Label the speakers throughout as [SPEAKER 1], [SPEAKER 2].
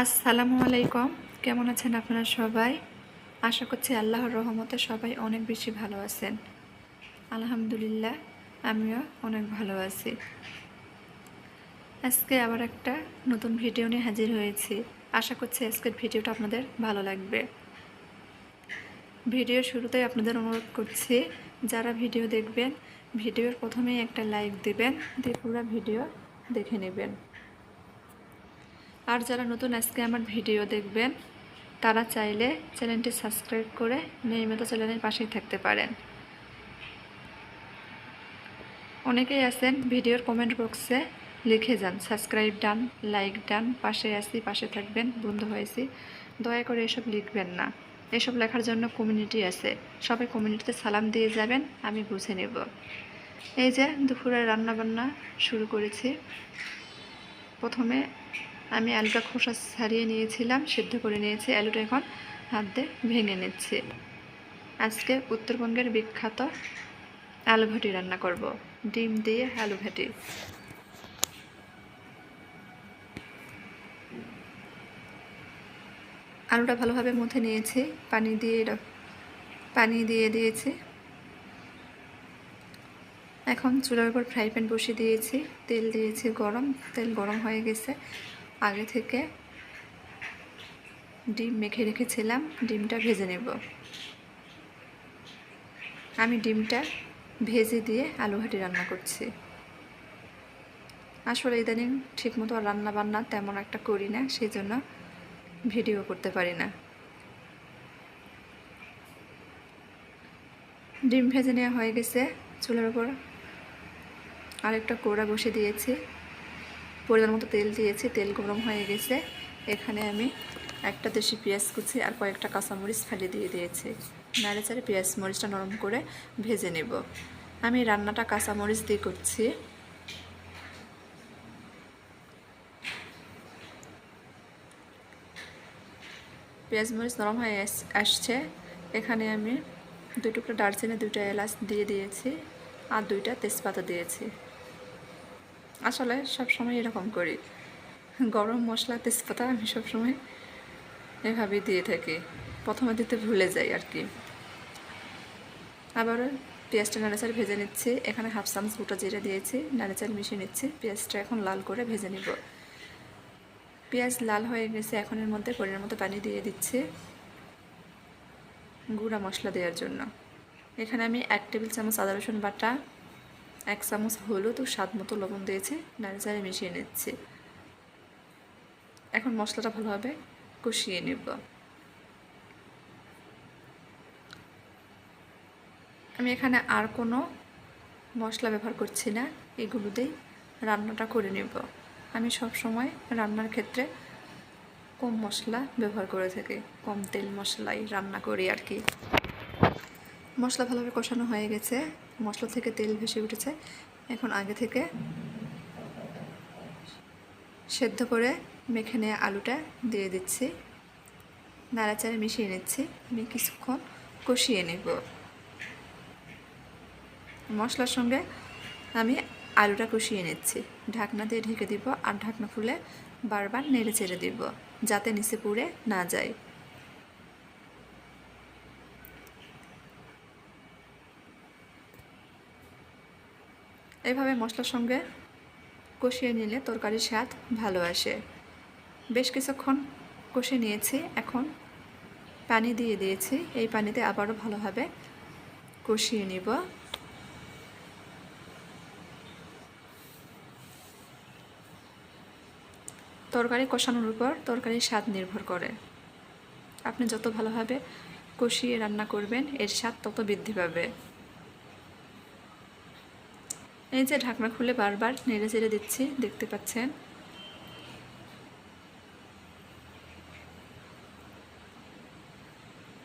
[SPEAKER 1] আসসালামু আলাইকুম। কেমন আছেন আপনারা সবাই? আশা করছি আল্লাহর রহমতে সবাই অনেক বেশি ভালো আছেন। আলহামদুলিল্লাহ, আমিও অনেক ভালো আছি। আজকে আবার একটা নতুন ভিডিও নিয়ে হাজির হয়েছি। আশা করছি আজকের ভিডিওটা আপনাদের ভালো লাগবে। ভিডিও শুরুতেই আপনাদের অনুরোধ করছি, যারা ভিডিও দেখবেন, ভিডিওর প্রথমেই একটা লাইক দিবেন, দিয়ে পুরো ভিডিও দেখে নেবেন। আর যারা নতুন আজকে আমার ভিডিও দেখবেন, তারা চাইলে চ্যানেলটি সাবস্ক্রাইব করে নিয়মিত চ্যানেলের পাশেই থাকতে পারেন। অনেকেই আছেন ভিডিওর কমেন্ট বক্সে লিখে যান সাবস্ক্রাইব ডান লাইক ডান, পাশে আসি পাশে থাকবেন, বন্ধু হয়েছি। দয়া করে এসব লিখবেন না। এসব লেখার জন্য কমিউনিটি আছে। সবাই কমিউনিটিতে সালাম দিয়ে যাবেন, আমি বুঝে নেব। এই যে দুপুরে রান্নাবান্না শুরু করেছি। প্রথমে আমি আলুটা খোসা ছাড়িয়ে নিয়েছিলাম, সিদ্ধ করে নিয়েছি। আলুটা এখন হাত দিয়ে ভেঙে নিচ্ছি। আজকে উত্তরবঙ্গের বিখ্যাত আলু ভাটি রান্না করব। ডিম দিয়ে আলু ভাটি। আলুটা ভালোভাবে মুথে নিয়েছি। পানি দিয়ে পানি দিয়ে দিয়েছি। এখন চুলার উপর ফ্রাই প্যান বসিয়ে দিয়েছি। তেল দিয়েছি গরম। তেল গরম হয়ে গেছে। আগে থেকে ডিম মেখে রেখেছিলাম, ডিমটা ভেজে নেব। আমি ডিমটা ভেজে দিয়ে আলু রান্না করছি। আসলে ইদানিং ঠিকমতো রান্না বান্না তেমন একটা করি না সেই জন্য ভিডিও করতে পারি না। ডিম ভেজে নেওয়া হয়ে গেছে, চুলার উপর আরেকটা কোড়া বসে দিয়েছি। পরিমাণ মতো তেল দিয়েছি, তেল গরম হয়ে গেছে। এখানে আমি একটা দেশি পেঁয়াজ কুচি আর কয়েকটা কাঁচামরিচ ফালি দিয়ে দিয়েছি। নাড়ে চাড়ে পেঁয়াজ মরিচটা নরম করে ভেজে নেব। আমি রান্নাটা কাঁচামরিচ দিয়ে করছি। পেঁয়াজ মরিচ নরম হয়ে আস- আসছে। এখানে আমি দুই টুকরো দুইটা এলাচ দিয়ে দিয়েছি আর দুইটা তেজপাতা দিয়েছি। আসলে সব সময় এরকম করি। গরম মশলা, তেজপাতা আমি সবসময় এভাবেই দিয়ে থাকি। প্রথমে দিতে ভুলে যাই আর কি আবার পেঁয়াজটা নাড়াচাড়ি ভেজে নিচ্ছি। এখানে হাফ চামচ গোটা জিরে দিয়েছি, নাড়াচাড়ি মিশিয়ে নিচ্ছি। পেঁয়াজটা এখন লাল করে ভেজে নিব। পেঁয়াজ লাল হয়ে গেছে, এখন এর মধ্যে পরিমাণ মতো পানি দিয়ে দিচ্ছি। গুঁড়া মশলা দেওয়ার জন্য। এখানে আমি এক টেবিল চামচ আদা রসুন বাটা এক চামচ হলুদ ও স্বাদ মতো লবণ দিয়েছি নাড়াচাড়ে মিশিয়ে নিচ্ছি। এখন মশলাটা ভালোভাবে কষিয়ে নেব। আমি এখানে আর কোনো মশলা ব্যবহার করছি না, এগুলোতেই রান্নাটা করে নেব। আমি সব সময় রান্নার ক্ষেত্রে কম মশলা ব্যবহার করে থাকি, কম তেল মশলাই রান্না করি আর কি। মশলা ভালোভাবে কষানো হয়ে গেছে। মশলা থেকে তেল ভেসে উঠেছে। এখন আগে থেকে সেদ্ধ করে মেখে নেওয়া আলুটা দিয়ে দিচ্ছি। নাড়াচাড়ে মিশিয়ে নিচ্ছি। আমি কিছুক্ষণ কষিয়ে নেব। মশলার সঙ্গে আমি আলুটা কষিয়ে নিচ্ছি। ঢাকনা দিয়ে ঢেকে দিব আর ঢাকনা খুলে বারবার নেড়ে চেড়ে দিব, যাতে নিচে পুড়ে না যায়। এইভাবে মশলার সঙ্গে কষিয়ে নিলে তরকারির স্বাদ ভালো আসে। বেশ কিছুক্ষণ কষে নিয়েছি, এখন পানি দিয়ে দিয়েছি। এই পানিতে আবারও ভালোভাবে কষিয়ে নিব। তরকারি কষানোর উপর তরকারির স্বাদ নির্ভর করে। আপনি যত ভালোভাবে কষিয়ে রান্না করবেন, এর স্বাদ তত বৃদ্ধি পাবে। এই যে ঢাকনা খুলে বারবার নেড়ে চেড়ে দিচ্ছি, দেখতে পাচ্ছেন?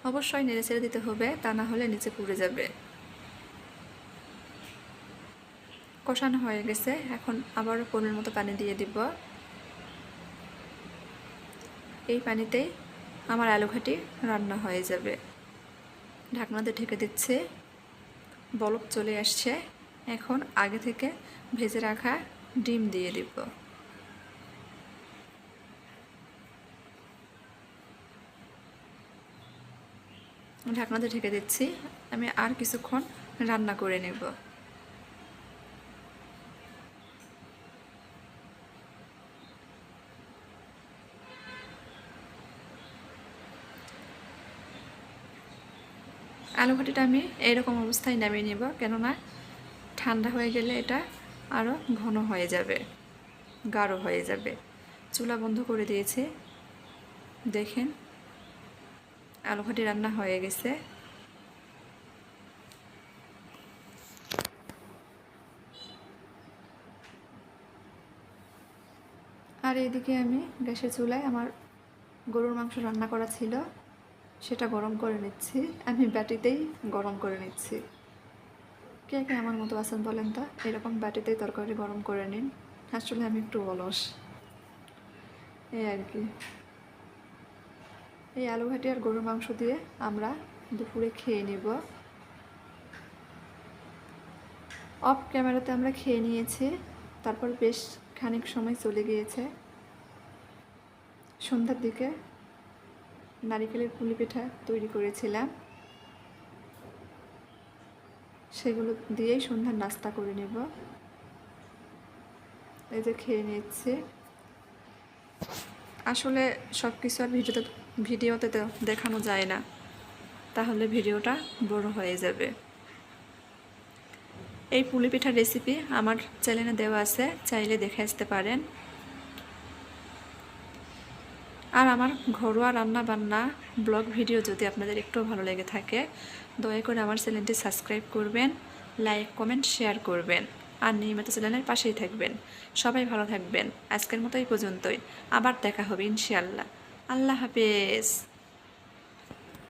[SPEAKER 1] অবশ্যই নেড়ে চেড়ে দিতে হবে, তা না হলে নিচে পুড়ে যাবে। কষানো হয়ে গেছে, এখন আবারও পনেরো মতো পানি দিয়ে দিব। এই পানিতেই আমার আলু ঘাটি রান্না হয়ে যাবে। ঢাকনাতে ঢেকে দিচ্ছে, বলক চলে আসছে। এখন আগে থেকে ভেজে রাখা ডিম দিয়ে দিব। ঢাকনাতে ঢেকে দিচ্ছি। আমি আর কিছুক্ষণ রান্না করে নেব। আলু ঘটিটা আমি এইরকম অবস্থায় নামিয়ে নেব, কেননা ঠান্ডা হয়ে গেলে এটা আরও ঘন হয়ে যাবে, গাঢ় হয়ে যাবে। চুলা বন্ধ করে দিয়েছে। দেখেন আলু ভাটি রান্না হয়ে গেছে। আর এদিকে আমি গ্যাসের চুলায় আমার গরুর মাংস রান্না করা ছিল, সেটা গরম করে নিচ্ছি। আমি ব্যাটিতেই গরম করে নিচ্ছি। কে কে আমার মতো আছেন বলেন তো? এরকম বাটিতেই তরকারি গরম করে নিন। আসলে আমি একটু অলস। এই আর কি। এই আলু ঘাটি আর গরুর মাংস দিয়ে আমরা দুপুরে খেয়ে নেব। অফ ক্যামেরাতে আমরা খেয়ে নিয়েছি। তারপর বেশ খানিক সময় চলে গিয়েছে। সন্ধ্যার দিকে নারিকেলের পুলি পিঠা তৈরি করেছিলাম। সেগুলো দিয়েই সন্ধ্যার নাস্তা করে নেব। এই যে খেয়ে নিচ্ছি আসলে সব কিছু আর ভিডিওতে ভিডিওতে দেখানো যায় না। তাহলে ভিডিওটা বড় হয়ে যাবে। এই পুলি পিঠার রেসিপি আমার চ্যানেলে দেওয়া আছে, চাইলে দেখে আসতে পারেন। আর আমার ঘরোয়া রান্না বান্না ব্লগ ভিডিও যদি আপনাদের একটু ভালো লেগে থাকে, দয়া করে আমার চ্যানেলটি সাবস্ক্রাইব করবেন, লাইক, কমেন্ট, শেয়ার করবেন আর নিয়মিত চ্যানেলের পাশেই থাকবেন। সবাই ভালো থাকবেন। আজকের মতো এই পর্যন্তই। আবার দেখা হবে ইনশাআল্লাহ। আল্লাহ হাফেজ।